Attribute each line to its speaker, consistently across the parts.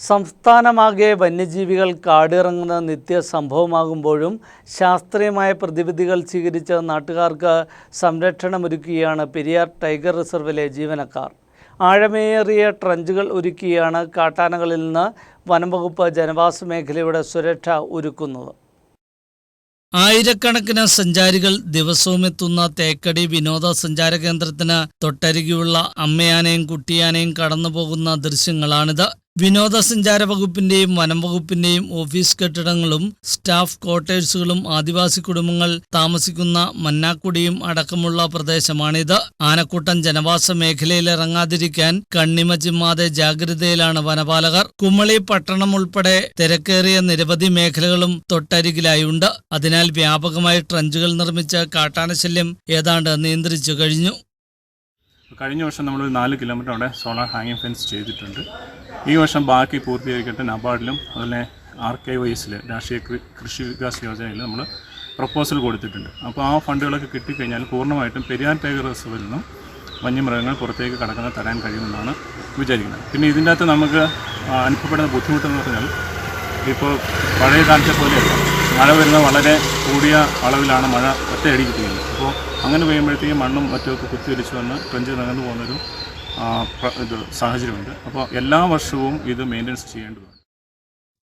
Speaker 1: സംസ്ഥാനമാകെ വന്യജീവികൾ കാടിറങ്ങുന്ന നിത്യ സംഭവമാകുമ്പോഴും ശാസ്ത്രീയമായ പ്രതിവിധികൾ സ്വീകരിച്ച നാട്ടുകാർക്ക് സംരക്ഷണമൊരുക്കുകയാണ് പെരിയാർ ടൈഗർ റിസർവിലെ ജീവനക്കാർ. ആഴമേറിയ ട്രഞ്ചുകൾ ഒരുക്കിയാണ് കാട്ടാനകളിൽ നിന്ന് വനംവകുപ്പ് ജനവാസ മേഖലയുടെ സുരക്ഷ ഒരുക്കുന്നത്.
Speaker 2: ആയിരക്കണക്കിന് സഞ്ചാരികൾ ദിവസവും എത്തുന്ന തേക്കടി വിനോദസഞ്ചാര കേന്ദ്രത്തിന് തൊട്ടരികെയുള്ള അമ്മയാനയും കുട്ടിയാനയും കടന്നുപോകുന്ന ദൃശ്യങ്ങളാണിത്. വിനോദസഞ്ചാര വകുപ്പിന്റെയും വനം വകുപ്പിന്റെയും ഓഫീസ് കെട്ടിടങ്ങളും സ്റ്റാഫ് ക്വാർട്ടേഴ്സുകളും ആദിവാസി കുടുംബങ്ങൾ താമസിക്കുന്ന മന്നാക്കുടിയും അടക്കമുള്ള പ്രദേശമാണിത്. ആനക്കൂട്ടം ജനവാസ മേഖലയിൽ ഇറങ്ങാതിരിക്കാൻ കണ്ണിമ ചിമ്മാതെ ജാഗ്രതയിലാണ് വനപാലകർ. കുമളി പട്ടണം ഉൾപ്പെടെ തിരക്കേറിയ നിരവധി മേഖലകളും തൊട്ടരികിലായുണ്ട്. അതിനാൽ വ്യാപകമായി ട്രഞ്ചുകൾ നിർമ്മിച്ച കാട്ടാനശല്യം ഏതാണ്ട് നിയന്ത്രിച്ചു കഴിഞ്ഞു.
Speaker 3: കഴിഞ്ഞ വർഷം നമ്മൾ നാല് കിലോമീറ്റർ അവിടെ സോളാർ ഹാങ്ങിങ് ഫെൻസ് ചെയ്തിട്ടുണ്ട്. ഈ വർഷം ബാക്കി പൂർത്തീകരിക്കട്ടെ നബാർഡിലും അതുപോലെ ആർ കെ വൈസിൽ രാഷ്ട്രീയ കൃഷി വികാസ് യോജനയിൽ നമ്മൾ പ്രപ്പോസൽ കൊടുത്തിട്ടുണ്ട്. അപ്പോൾ ആ ഫണ്ടുകളൊക്കെ കിട്ടിക്കഴിഞ്ഞാൽ പൂർണമായിട്ടും പെരിയാർ ടൈഗർ റിസർവിൽ നിന്നും വന്യമൃഗങ്ങൾ പുറത്തേക്ക് കടക്കുന്ന തരാൻ കഴിയുമെന്നാണ് വിചാരിക്കുന്നത്. പിന്നെ ഇതിന്റെ അകത്ത് നമുക്ക് അനുഭവപ്പെടുന്ന ബുദ്ധിമുട്ടെന്ന് പറഞ്ഞാൽ ഇപ്പോൾ പഴയ കാലത്തെ പോലെയല്ല. മഴ വരുന്നത് വളരെ കൂടിയ അളവിലാണ് മഴ ഒറ്റയടിക്ക് പെയ്യുന്നത്. അപ്പോൾ അങ്ങനെ പെയ്യുമ്പോഴത്തേക്കും മണ്ണും മറ്റുമൊക്കെ കുത്തിയൊലിച്ച് വന്ന് ട്രഞ്ച് നികന്നു പോകുന്നൊരു ഇത് സാഹചര്യമുണ്ട്. അപ്പോൾ എല്ലാ വർഷവും ഇത് മെയിന്റനൻസ് ചെയ്യേണ്ടതാണ്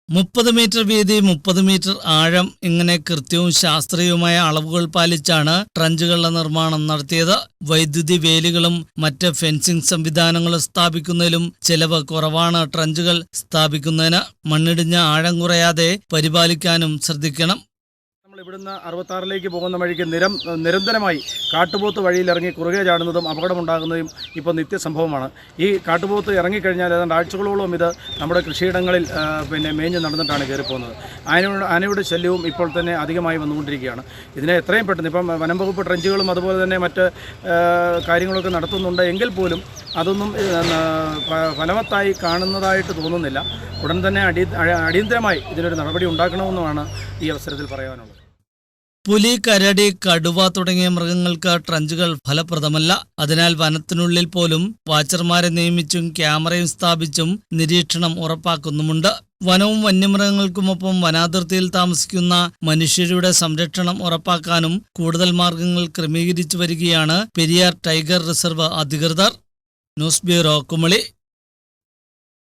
Speaker 2: മുപ്പത് മീറ്റർ വീതി മുപ്പത് മീറ്റർ ആഴം ഇങ്ങനെ കൃത്യവും ശാസ്ത്രീയവുമായ അളവുകൾ പാലിച്ചാണ് ട്രഞ്ചുകളുടെ നിർമ്മാണം നടത്തിയത്. വൈദ്യുതി വേലികളും മറ്റ് ഫെൻസിംഗ് സംവിധാനങ്ങളും സ്ഥാപിക്കുന്നതിലും ചെലവ് കുറവാണ് ട്രഞ്ചുകൾ സ്ഥാപിക്കുന്നതിന്. മണ്ണിടിഞ്ഞ ആഴം കുറയാതെ പരിപാലിക്കാനും ശ്രദ്ധിക്കണം.
Speaker 4: ഇവിടുന്ന് അറുപത്താറിലേക്ക് പോകുന്ന വഴിക്ക് നിരം നിരന്തരമായി കാട്ടുപോത്ത് വഴിയിൽ ഇറങ്ങി കുറുകെ ചാടുന്നതും അപകടമുണ്ടാകുന്നതും ഇപ്പോൾ നിത്യസംഭവമാണ്. ഈ കാട്ടുപോത്ത് ഇറങ്ങിക്കഴിഞ്ഞാൽ ഏതാണ്ട് ആഴ്ചകളോളം ഇത് നമ്മുടെ കൃഷിയിടങ്ങളിൽ പിന്നെ മേഞ്ഞ് നടന്നിട്ടാണ് കയറിപ്പോകുന്നത്. ആനയുടെ ആനയുടെ ശല്യവും ഇപ്പോൾ തന്നെ അധികമായി വന്നുകൊണ്ടിരിക്കുകയാണ്. ഇതിനെ എത്രയും പെട്ടെന്ന് ഇപ്പം വനം വകുപ്പ് ട്രഞ്ചുകളും അതുപോലെ തന്നെ മറ്റ് കാര്യങ്ങളൊക്കെ നടത്തുന്നുണ്ട് എങ്കിൽ പോലും അതൊന്നും ഫലവത്തായി കാണുന്നതായിട്ട് തോന്നുന്നില്ല. ഉടൻ തന്നെ അടി അടിയന്തരമായി ഇതിനൊരു നടപടി ഉണ്ടാക്കണമെന്നുമാണ് ഈ അവസരത്തിൽ പറയാനുള്ളത്.
Speaker 2: പുലി കരടി കടുവ തുടങ്ങിയ മൃഗങ്ങൾക്ക് ട്രഞ്ചുകൾ ഫലപ്രദമല്ല. അതിനാൽ വനത്തിനുള്ളിൽ പോലും വാച്ചർമാരെ നിയമിച്ചും ക്യാമറയും സ്ഥാപിച്ചും നിരീക്ഷണം ഉറപ്പാക്കുന്നുമുണ്ട്. വനവും വന്യമൃഗങ്ങൾക്കുമൊപ്പം വനാതിർത്തിയിൽ താമസിക്കുന്ന മനുഷ്യരുടെ സംരക്ഷണം ഉറപ്പാക്കാനും കൂടുതൽ മാർഗങ്ങൾ ക്രമീകരിച്ചു വരികയാണ് പെരിയാർ ടൈഗർ റിസർവ് അധികൃതർ. News bureau Kumily.